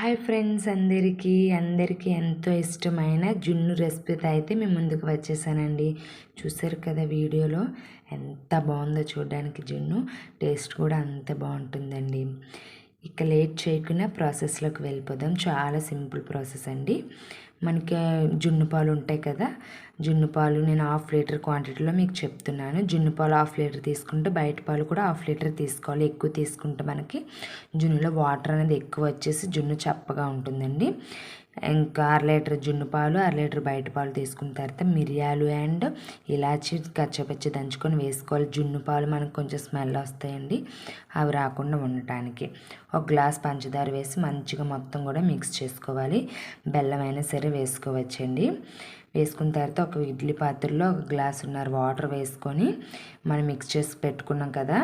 Hi friends అందరికీ అందరికీ ఎంతో ఇష్టమైన జున్ను రెసిపీతో అయితే మేము ముందుకు వచ్చేసానండి. చూసారు కదా వీడియోలో? ఎంత బాగుందో చూడడానికి జున్ను. టేస్ట్ కూడా అంత బాగుంటుందండి. ఇక లేట్ చేయకుండా ప్రాసెస్లోకి వెళ్ళిపోదాం. చాలా సింపుల్ ప్రాసెస్ అండి. మనకి జున్ను పాలు ఉంటాయి కదా జున్ను పాలు నేను హాఫ్ లీటర్ క్వాంటిటీలో మీకు చెప్తున్నాను. జున్ను పాలు హాఫ్ లీటర్ తీసుకుంటే బయట పాలు కూడా హాఫ్ లీటర్ తీసుకోవాలి. ఎక్కువ తీసుకుంటే మనకి జున్నులో వాటర్ అనేది ఎక్కువ వచ్చేసి జున్ను చప్పగా ఉంటుందండి. ఇంకా అర లీటర్ జున్ను పాలు అర లీటర్ బయట పాలు తీసుకున్న తర్వాత మిరియాలు అండ్ ఇలాచి కచ్చపచ్చి దంచుకొని వేసుకోవాలి. జున్ను పాలు మనకు కొంచెం స్మెల్ వస్తాయండి. అవి రాకుండా ఉండటానికి. ఒక గ్లాస్ పంచదార వేసి మంచిగా మొత్తం కూడా మిక్స్ చేసుకోవాలి. బెల్లం అయినా సరే వేసుకోవచ్చండి. వేసుకున్న తర్వాత ఒక ఇడ్లీ పాత్రలో ఒక గ్లాస్ ఉన్నారు వాటర్ వేసుకొని మనం మిక్స్ చేసి పెట్టుకున్నాం కదా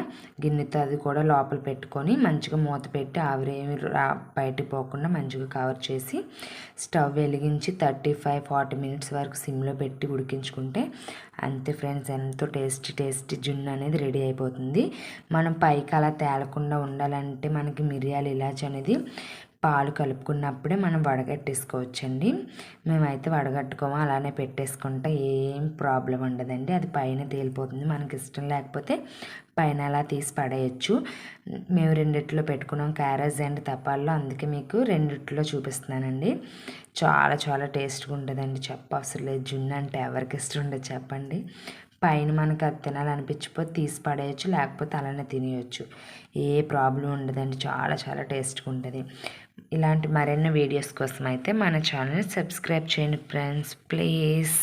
గిన్నెతో అది కూడా లోపల పెట్టుకొని మంచిగా మూత పెట్టి ఆవిరేమి బయటికి పోకుండా మంచిగా కవర్ చేసి స్టవ్ వెలిగించి థర్టీ ఫైవ్ ఫార్టీ మినిట్స్ వరకు సిమ్లో పెట్టి ఉడికించుకుంటే అంతే ఫ్రెండ్స్ ఎంతో టేస్టీ టేస్టీ జున్ను అనేది రెడీ అయిపోతుంది. మనం పైకి అలా తేలకుండా ఉండాలంటే మనకి మిరియాలు ఇలాచి అనేది పాలు కలుపుకున్నప్పుడే మనం వడగట్టేసుకోవచ్చండి. మేమైతే వడగట్టుకోము అలానే పెట్టేసుకుంటే ఏం ప్రాబ్లం ఉండదండి. అది పైన తేలిపోతుంది మనకి ఇష్టం లేకపోతే పైన అలా తీసి పడేయచ్చు. మేము రెండిట్లో పెట్టుకున్నాం క్యారేజ్ అండ్ తపాల్లో అందుకే మీకు రెండిట్లో చూపిస్తున్నానండి. చాలా చాలా టేస్ట్గా ఉంటుందండి చెప్ప. అవసరం లేదు జున్ను అంటే ఎవరికి ఇష్టం ఉండదు చెప్పండి. పైన మనకు అది తినాలనిపించిపోతే తీసి పడేయచ్చు లేకపోతే అలానే తినేయచ్చు. ఏ ప్రాబ్లం ఉండదండి చాలా చాలా టేస్ట్గా ఉంటుంది. ఇలాంటి మరిన్ని వీడియోస్ కోసం అయితే మన ఛానల్ని సబ్స్క్రైబ్ చేయండి ఫ్రెండ్స్. ప్లీజ్.